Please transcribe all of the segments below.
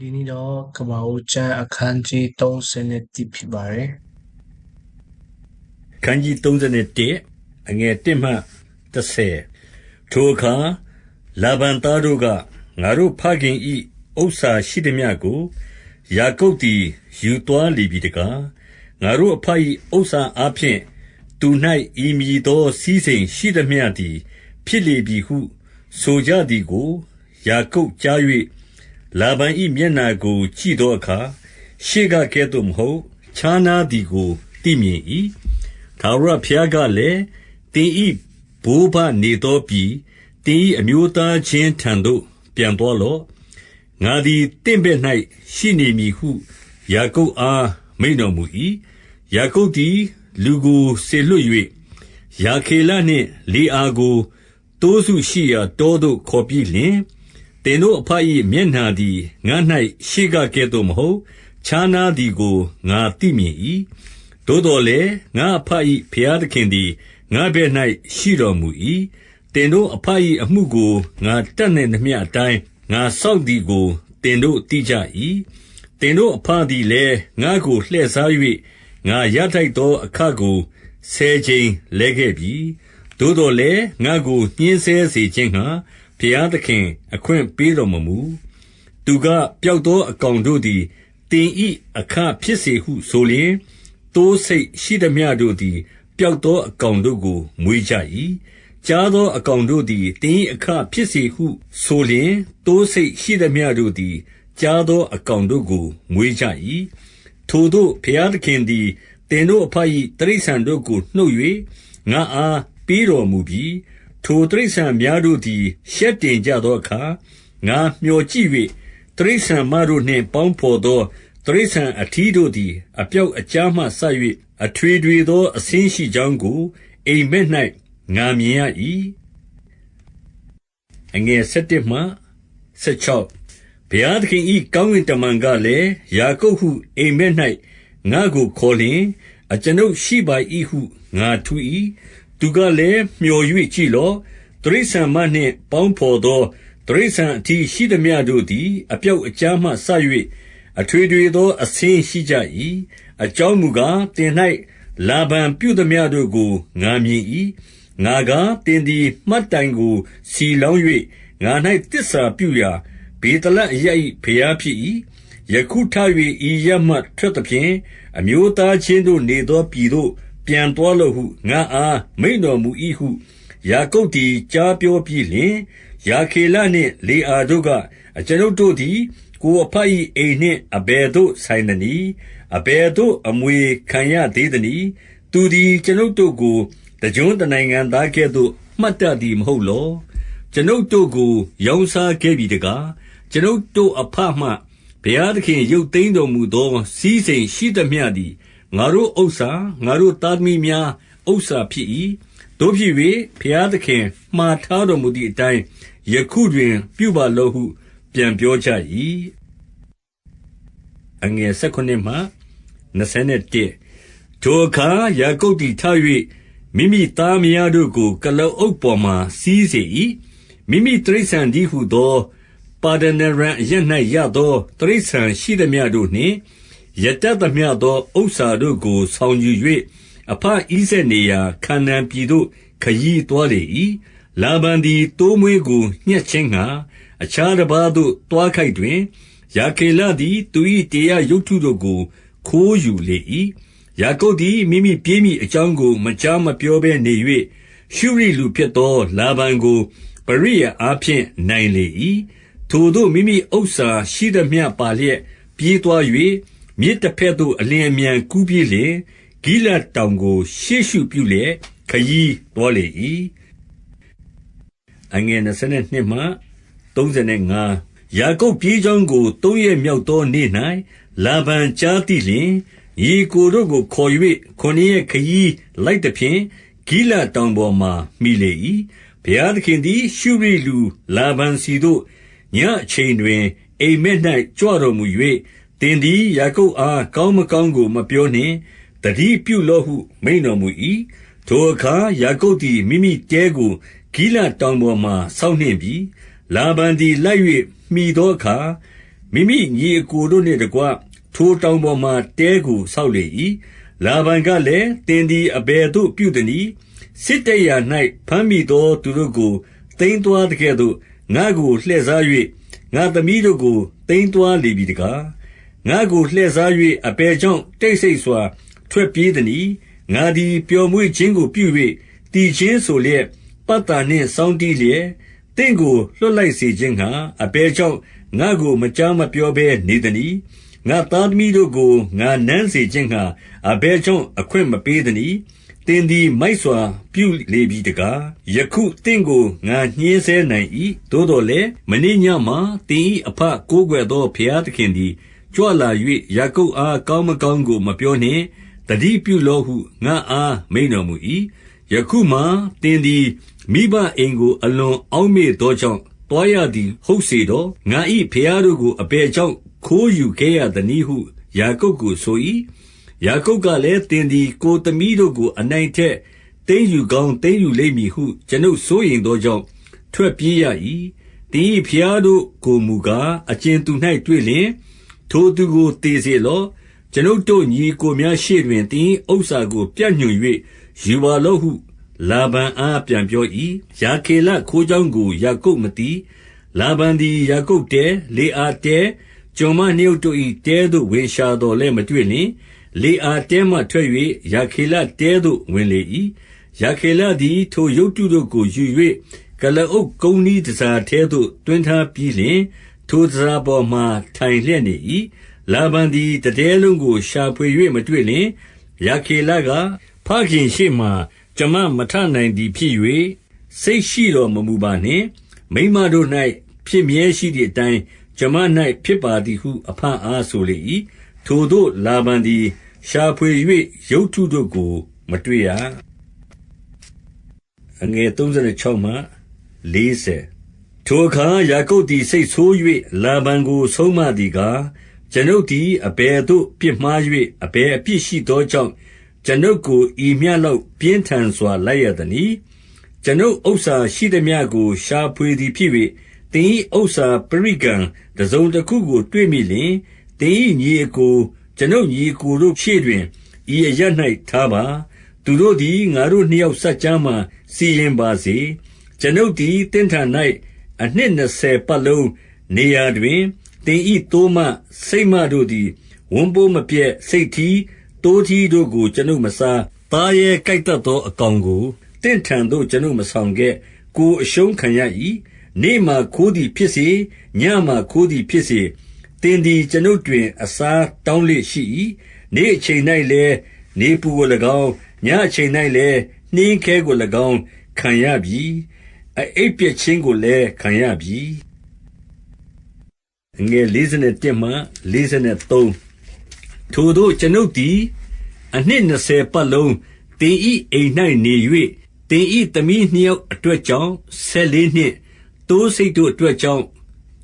ဒီနေ့တော့ကမ္ဘာဦးကျမ်းအခန်းကြီး30ဖြစ်ပါတယ်ခန်းကြီး31အငယ်1မှ30ထိုအခါလာဗန်သားတို့ကငါတို့ဖခင်ဤဥစ္စာရှိသည်မြကိုယာကုပ်သည်ယူသွားလီပြီတကားငါတို့အဖ၏ဥစ္စာအဖျင်သူ၌ဤမည်သောစည်းစိမ်ရှိသည်မြသည် ဖြစ်လေပြီဟု ဆိုကြသည်ကိုယာကုပ်ကြား၍ လာဗန်၏မျက်နာကို ကြည့်သောအခါ ရှေ့ကကဲ့သို့မဟုတ် ခြားနားသည်ကို သိမြင်၏ထာဝရဘုရားကလည်း၊သင်၏ဘိုးဘနေသောပြည်၊သင်၏အမျိုးသားချင်းထံသို့ ပြန်သွားလော့။ငါသည် သင့်ဘက်၌ရှိနေမည်ဟု ယာကုပ်အား မိန့်တော်မူ၏။ယာကုပ်သည် လူကိုစေလွှတ်၍၊ရာခေလနှင့် လေအာကို သိုးစုရှိရာတောသို့ ခေါ်ပြီးလျှင်၊ သင်တို့အဘ၏မျက်နှာသည် ငါ၌ရှေ့ကကဲ့သို့မဟုတ်၊ခြားနားသည်ကို ငါသိမြင်၏။သို့သော်လည်း ငါ့အဘ၏ဘုရားသခင်သည် ငါ့ဘက်၌ရှိတော်မူ၏။သင်တို့အဘ၏အမှုကို ငါတတ်နိုင်သမျှအတိုင်း ငါစောင့်သည်ကို သင်တို့သိကြ၏။သင်တို့အဘသည်လည်း ငါ့ကိုလှည့်စား၍ငါရထိုက်သောအခကို ဆယ်ကြိမ်လဲခဲ့ပြီ။သို့သော်လည်း ငါ့ကိုညှဉ်းဆဲစေခြင်းငှါ ဘုရားသခင် အခွင့်ပေးတော်မမူ။သူက၊ပျောက်သောအကောင်တို့သည် သင်၏အခဖြစ်စေဟုဆိုလျှင်၊သိုးဆိတ်ရှိသမျှတို့သည် ပျောက်သောအကောင်တို့ကို မွေးကြ၏။ကျားသောအကောင်တို့သည် သင်၏အခဖြစ်စေဟုဆိုလျှင်၊သိုးဆိတ်ရှိသမျှတို့သည် ကျားသောအကောင်တို့ကို မွေးကြ၏။ထိုသို့ ဘုရားသခင်သည် သင်တို့အဘ၏တိရစ္ဆာန်တို့ကို နှုတ်၍ငါ့အား ပေးတော်မူပြီ။ ထိုတိရစ္ဆာန်များတို့သည် ရှက်တင်ကြသောအခါ၊ငါမြော်ကြည့်၍၊တိရစ္ဆာန်မတို့နှင့် ပေါင်းဘော်သော တိရစ္ဆာန်အထီးတို့သည် အပြောက်အကျားမှစ၍အထွေထွေသော အဆင်းရှိကြောင်းကို အိပ်မက်၌ငါမြင်ရ၏။11 ဘုရားသခင်၏ကောင်းကင်တမန်ကလည်း၊ယာကုပ်ဟု အိပ်မက်၌ငါ့ကိုခေါ်လျှင်၊အကျွန်ုပ်ရှိပါ၏ဟု ငါထူး၏။ သူကလည်း၊မြော်၍ကြည့်လော့။တိရစ္ဆာန်မနှင့် ပေါင်းဘော်သော တိရစ္ဆာန်အထီးရှိသမျှတို့သည် အပြောက်အကျားမှစ၍အထွေထွေသော အဆင်းရှိကြ၏။အကြောင်းမူကား၊သင်၌လာဗန်ပြုသမျှတို့ကို ငါမြင်၏။ငါကား၊သင်သည် မှတ်တိုင်ကို ဆီလောင်း၍ငါ၌သစ္စာပြုရာ ဗေသလအရပ်၏ဘုရားဖြစ်၏။ယခုထ၍ဤအရပ်မှ ထွက်သဖြင့်၊အမျိုးသားချင်းတို့နေသော ပြည်သို့ ပြန်သွားလော့ဟု ငါ့အား မိန့်တော်မူ၏ဟု ယာကုပ်သည် ကြားပြောပြီးလျှင်၊ရာခေလနှင့် လေအာတို့က၊အကျွန်ုပ်တို့သည် ကိုယ်အဘ၏အိမ်နှင့် အဘယ်သို့ဆိုင်သနည်း။အဘယ်သို့ အမွေခံရသေးသနည်း။သူသည် အကျွန်ုပ်တို့ကို တကျွန်းတနိုင်ငံသားကဲ့သို့ မှတ်တတ်သည် မဟုတ်လော။ကျွန်ုပ်တို့ကို ရောင်းစားခဲ့ပြီတကား။ကျွန်ုပ်တို့အဘမှ ဘုရားသခင် ရုပ်သိမ်းတော်မူသော စည်းစိမ်ရှိသမျှသည် ငါတို့ဥစ္စာ၊ငါတို့သားသမီးများဥစ္စာဖြစ်၏။သို့ဖြစ်၍ဘုရားသခင်မှာထားတော်မူသည်အတိုင်း ယခုတွင် ပြုပါလော့ဟု ပြန်ပြောကြ၏။ထိုအခါ ယာကုပ်သည်ထ၍မိမိသားမယားတို့ကို ကုလားအုပ်ပေါ်မှာ စီးစေ၏။မိမိတိရစ္ဆာန်တည်းဟူသော ပါဒနာရံအရပ်၌ရသော တိရစ္ဆာန်ရှိသမျှတို့နှင့် ရတတ်သမျှသော ဥစ္စာတို့ကို ဆောင်ယူ၍အဘဣဇာက်နေရာ ခါနာန်ပြည်သို့ ခရီးသွားလေ၏။လာဗန်သည် သိုးမွေးကို ညှပ်ခြင်းငှါ အခြားတပါးသို့ သွားခိုက်တွင်၊ရာခေလသည် သူ၏တေရပ်ရုပ်တုတို့ကို ခိုးယူလေ၏။ယာကုပ်သည် မိမိပြေးမည်အကြောင်းကို မကြားမပြောဘဲနေ၍၊ရှုရိလူဖြစ်သော လာဗန်ကို ပရိယာယ်အားဖြင့် နိုင်လေ၏။ထိုသို့ မိမိဥစ္စာရှိသမျှပါလျက် ပြေးသွား၍ မြစ်တဘက်သို့ အလျင်အမြန် ကူးပြီးလျှင်၊ဂိလဒ်တောင်ကို ရှေ့ရှုပြုလျက် ခရီးသွားလေ၏။ယာကုပ်ပြေးကြောင်းကို သုံးရက်မြောက်သောနေ့၌လာဗန်ကြားသိလျှင်၊ညီအစ်ကိုတို့ကိုခေါ်၍ခုနစ်ရက် ခရီးလိုက်သဖြင့် ဂိလဒ်တောင်ပေါ်မှာ မှီလေ၏။ဘုရားသခင်သည် ရှုရိလူလာဗန်ဆီသို့ ညဉ့်အချိန်တွင် အိပ်မက်၌ကြွတော်မူ၍၊ သင်သည် ယာကုပ်အား ကောင်းမကောင်းကို မပြောနှင့်။သတိပြုလော့ဟု မိန့်တော်မူ၏။ထိုအခါ ယာကုပ်သည် မိမိတဲကို ဂိလဒ်တောင်ပေါ်မှာ ဆောက်နှင့်ပြီ။လာဗန်သည် လိုက်၍မှီသောအခါ မိမိညီအစ်ကိုတို့နှင့်တကွ ထိုတောင်ပေါ်မှာ တဲကို ဆောက်လေ၏။လာဗန်ကလည်း၊သင်သည် အဘယ်သို့ ပြုသနည်း။စစ်တိုက်ရာ၌ဘမ်းမိသော သူတို့ကို သိမ်းသွားသကဲ့သို့ ငါ့ကို လှည့်စား၍ငါ့သမီးတို့ကို သိမ်းသွားလေပြီတကား။ ငါ့ကိုလှည့်စား၍အဘယ်ကြောင့် တိတ်ဆိတ်စွာ ထွက်ပြေးသနည်း။ငါသည် ပျော်မွေ့ခြင်းကို ပြု၍သီချင်းဆိုလျက်၊ပတ်သာနှင့် စောင်းတီးလျက်၊သင့်ကို လွှတ်လိုက်စေခြင်းငှါ အဘယ်ကြောင့် ငါ့ကို မကြားမပြောဘဲ နေသနည်း။ငါ့သားသမီးတို့ကို ငါနမ်းစေခြင်းငှါ အဘယ်ကြောင့် အခွင့်မပေးသနည်း။သင်သည် မိုက်စွာ ပြုလေပြီတကား။ယခုသင့်ကို ငါညှဉ်းဆဲနိုင်၏။သို့သော်လည်း၊မနေ့ညမှာ သင်၏အဘ ကိုးကွယ်သော ဘုရားသခင်သည် ကြွလာ၍ယာကုပ်အား ကောင်းမကောင်းကို မပြောနှင့်။သတိပြုလော့ဟု ငါ့အား မိန့်တော်မူ၏။ယခုမှာ သင်သည် မိဘအိမ်ကို အလွန်အောက်မေ့သောကြောင့် သွားရသည် ဟုတ်စေတော့။ငါ၏ဘုရားတို့ကို အဘယ်ကြောင့် ခိုးယူခဲ့ရသနည်းဟု ယာကုပ်ကိုဆို၏။ယာကုပ်ကလည်း၊သင်သည် ကိုယ်သမီးတို့ကို အနိုင်အထက်သိမ်းယူကောင်း သိမ်းယူလိမ့်မည်ဟု ကျွန်ုပ် စိုးရိမ်သောကြောင့် ထွက်ပြေးရ၏။သင်၏ဘုရားတို့ကိုမူကား အကြင်သူ၌တွေ့လျှင်၊ ထိုသူကို သေစေလော့။ကျွန်ုပ်တို့ ညီအစ်ကိုများရှေ့တွင် သင်၏ဥစ္စာကို ပြညွှန်၍ယူပါလော့ဟု လာဗန်အား ပြန်ပြော၏။ရာခေလခိုးကြောင်းကို ယာကုပ်မသိ။လာဗန်သည် ယာကုပ်တဲ၊လေအာတဲ၊ကျွန်မနှစ်ယောက်တို့၏တဲသို့ ဝင်ရှာသော်လည်း မတွေ့လျှင်၊လေအာတဲမှထွက်၍ရာခေလတဲသို့ ဝင်လေ၏။ရာခေလသည် ထိုရုပ်တုတို့ကို ယူ၍ကုလားအုပ်ကုန်းနှီးတန်ဆာထဲသို့ သွင်းထားပြီးလျှင် ထိုတန်ဆာပေါ်မှာ ထိုင်လျက်နေ၏။လာဗန်သည် တတဲလုံးကို ရှာဖွေ၍မတွေ့လျှင်၊ရာခေလက၊ဖခင်ရှေ့မှာ ကျွန်မမထနိုင်သည်ဖြစ်၍၊စိတ်ရှိတော်မမူပါနှင့်။မိန်းမတို့၌ဖြစ်မြဲရှိသည်အတိုင်း ကျွန်မ၌ဖြစ်ပါသည်ဟု အဘအားဆိုလေ၏။ထိုသို့လာဗန်သည် ရှာဖွေ၍ရုပ်တုတို့ကို မတွေ့ရ။ ထိုအခါ ယာကုပ်သည် စိတ်ဆိုး၍လာဗန်ကို ဆုံးမသည်ကား၊ကျွန်ုပ်သည် အဘယ်သို့ ပြစ်မှား၍အဘယ်အပြစ်ရှိသောကြောင့် ကျွန်ုပ်ကို ဤမျှလောက် ပြင်းထန်စွာ လိုက်ရသနည်း။ကျွန်ုပ်ဥစ္စာရှိသမျှကို ရှာဖွေသည်ဖြစ်၍၊သင်၏ဥစ္စာပရိကံ တစုံတခုကို တွေ့မိလျှင်၊သင်၏ညီအစ်ကို၊ကျွန်ုပ်ညီအစ်ကိုတို့ရှေ့တွင် ဤအရပ်၌ထားပါ။သူတို့သည် ငါတို့နှစ်ယောက်စပ်ကြားမှာ စီရင်ပါစေ။ကျွန်ုပ်သည် သင့်ထံ၌ အနှစ်နှစ်ဆယ်ပတ်လုံး နေရာတွင်၊သင်၏သိုးမ၊ဆိတ်မတို့သည် ဝမ်းပိုးမပျက်၊ဆိတ်ထီး၊သိုးထီးတို့ကို ကျွန်ုပ်မစား။သားရဲကိုက်သတ်သော အကောင်ကို သင့်ထံသို့ ကျွန်ုပ်မဆောင်ခဲ့။ကိုယ်အရှုံးခံရ၏။နေ့မှာခိုးသည်ဖြစ်စေ၊ညမှာခိုးသည်ဖြစ်စေ၊သင်သည် ကျွန်ုပ်တွင် အစားတောင်းလေ့ရှိ၏။နေ့အချိန်၌လည်း နေပူကို၎င်း၊ညဉ့်အချိန်၌လည်း နှင်းခဲကို၎င်း ခံရပြီ။ အအိပ်ပျက်ခြင်းကိုလည်းခံရပြီ။ထိုသို့ကျွန်ုပ်သည်အနှစ်နှစ်ဆယ်ပတ်လုံးသင်၏အိမ်၌နေ၍၊သင်၏သမီးနှစ်ယောက်အတွက်ကြောင့်ဆယ်လေးနှစ်၊သိုးဆိတ်တို့အတွက်ကြောင့်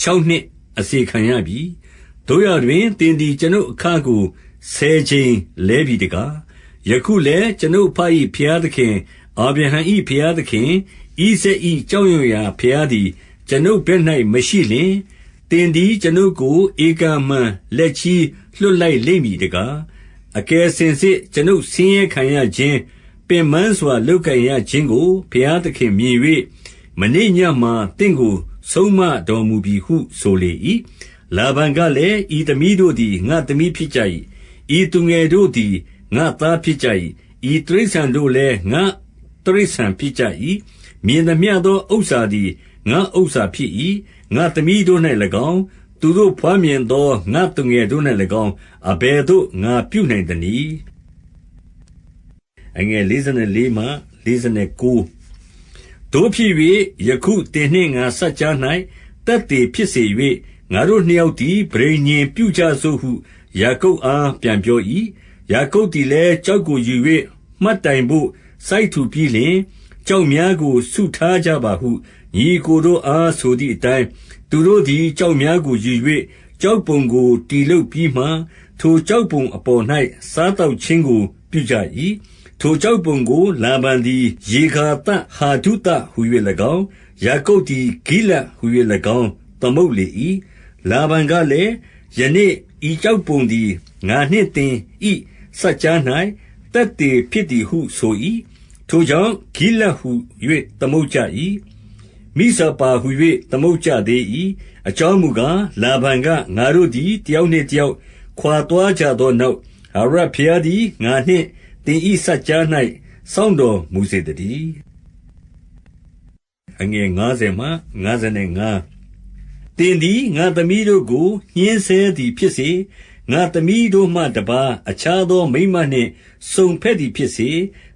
ခြောက်နှစ်အစေခံရပြီ။သို့ရာတွင်သင်သည်ကျွန်ုပ်အခကိုဆယ်ကြိမ်လဲပြီတကား။ယခုလည်းကျွန်ုပ်အဘ၏ဘုရားသခင်၊အာဗြဟံ၏ဘုရားသခင်၊ ဣဇာက်၏ကြောက်ရွံ့ရာဘုရားသည် ကျွန်ုပ်ဘက်၌မရှိလျှင်၊သင်သည် ကျွန်ုပ်ကို ဧကန်အမှန်လက်ချည်းလွှတ်လိုက်လိမ့်မည်တကား။အကယ်စင်စစ် ကျွန်ုပ်ဆင်းရဲခံရခြင်း၊ပင်ပန်းစွာ လုပ်ကိုင်ရခြင်းကို ဘုရားသခင်မြင်၍၊မနေ့ညမှာ သင့်ကို ဆုံးမတော်မူပြီဟု ဆိုလေ၏။လာဗန်ကလည်း၊ဤသမီးတို့သည် ငါ့သမီးဖြစ်ကြ၏။ဤသူငယ်တို့သည် ငါ့သားဖြစ်ကြ၏။ဤတိရစ္ဆာန်တို့လည်း ငါ့တိရစ္ဆာန်ဖြစ်ကြ၏။ မြင်သမျှသောဥစ္စာသည် ငါ့ဥစ္စာဖြစ်၏။ငါ့သမီးတို့၌၎င်း၊သူတို့ဘွားမြင်သော ငါ့သူငယ်တို့၌၎င်း အဘယ်သို့ ငါပြုနိုင်သနည်း။သို့ဖြစ်၍၊ယခုသင်နှင့်ငါစပ်ကြား၌သက်သေဖြစ်စေ၍၊ငါတို့နှစ်ယောက်သည် ပဋိညာဉ်ပြုကြစို့ဟု ယာကုပ်အား ပြန်ပြော၏။ယာကုပ်သည်လည်း ကျောက်ကိုယူ၍မှတ်တိုင်ဘို့ စိုက်ထူပြီးလျှင်၊ ကျောက်များကို စုထားကြပါဟု ညီအစ်ကိုတို့အား ဆိုသည်အတိုင်း၊သူတို့သည် ကျောက်များကိုယူ၍ကျောက်ပုံကို တည်လုပ်ပြီးမှ၊ထိုကျောက်ပုံအပေါ်၌စားသောက်ခြင်းကို ပြုကြ၏။ထိုကျောက်ပုံကို လာဗန်သည် ယေဂါသဟာဒုသဟူ၍၎င်း၊ယာကုပ်သည် ဂိလဒ်ဟူ၍၎င်း သမုတ်လေ၏။လာဗန်ကလည်း ယနေ့ဤကြောက်ပုံသည် ငါနှင့်သင်ဤစัจ जा ၌တက်တည်ဖြစ်သည်ဟု ဆို၏ ထိုကြောင့် ဂိလတ်ဟု၍သမုတ်ကြ၏မိဇပါဟု၍သမုတ်ကြသေး၏အကြောင်းမူကား လာဗန်က ငါတို့သည် တယောက်နှင့်တယောက် ခွာသွားကြသောနောက်ဟာရဖျားသည် ငါနှင့်သင်ဤစัจ जा ၌စောင့်တော်မူစေတည်းအငယ်90မှ95သင်သည် ငါသမီးတို့ကို ညှင်းဆဲသည်ဖြစ်စေ ငါသမီးတို့မှတပါအခြားသောမိန်းမနှင့်စုံဖက်သည်ဖြစ်စေ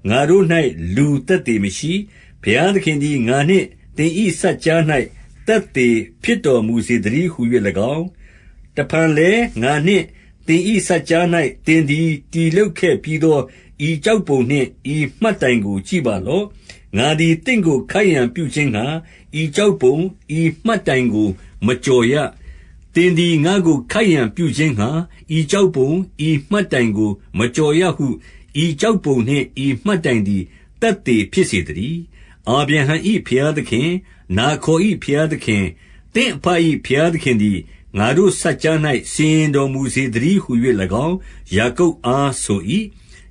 ငါတို့၌လူသက်သေမရှိဘုရားသခင်သည်ငါနှင့်သင်ဤစัจ जा ၌သက်သေဖြစ်တော်မူစေတည်းဟု၍၎င်းတဖန်လည်းငါနှင့်သင်ဤစัจ जा ၌သင်သည်တည်လုတ်ခဲ့ပြီးသောဤကြောက်ပုံနှင့်ဤမှတ်တိုင်ကိုကြည့်ပါလော့ငါသည်တင့်ကိုခိုက်ရန်ပြုခြင်းငှာဤကြောက်ပုံဤမှတ်တိုင်ကိုမကြော်ရ သင်သည် ငါကို ခိုက်ရန်ပြုခြင်းငှာဤကြောက်ပုံ ဤမှတ်တိုင်ကို မကြော်ရဟု ဤကြောက်ပုံနှင့် ဤမှတ်တိုင်သည်တက်တည်ဖြစ်စေတည်း အာဗြဟံဤဖျားသခင် နာခေါ်ဤဖျားသခင်တင့်အဖဤဖျားသခင်သည် ငါတို့စัจ जा ၌စင်တော်မူစေတည်းဟု၍၎င်း ယာကုပ်အားဆို၏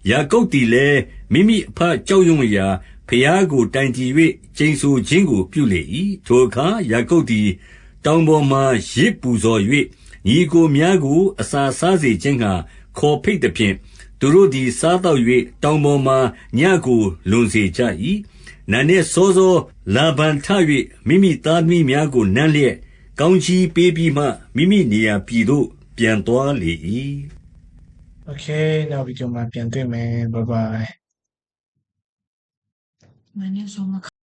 ယာကုပ်သည်လည်း မိမိအဖကြောက်ရွံ့ရာဖျားကို တိုင်တည်၍ကျိန်ဆိုခြင်းကို ပြုလေ၏ထိုအခါ ယာကုပ်သည် တောင်ပေါ်မှရစ်ပူဇော်၍ညီကိုများကို အစာစားစေခြင်းငှာခေါ်ဖိတ်သဖြင့် သူတို့သည် စားတော့၍တောင်ပေါ်မှညကို လွန်စေကြ၏နံနက်စောစော လာဗန်ထ၍မိမိသားသမီးများကို နမ်းလျက် ကောင်းကြီးပေးပြီးမှ မိမိနေရာပြည်သို့ ပြန်သွားလေ၏ Okay နောက်ဗီဒီယိုမှာ ပြန်တွေ့မယ် bye bye မနေ့ဆုံးမခ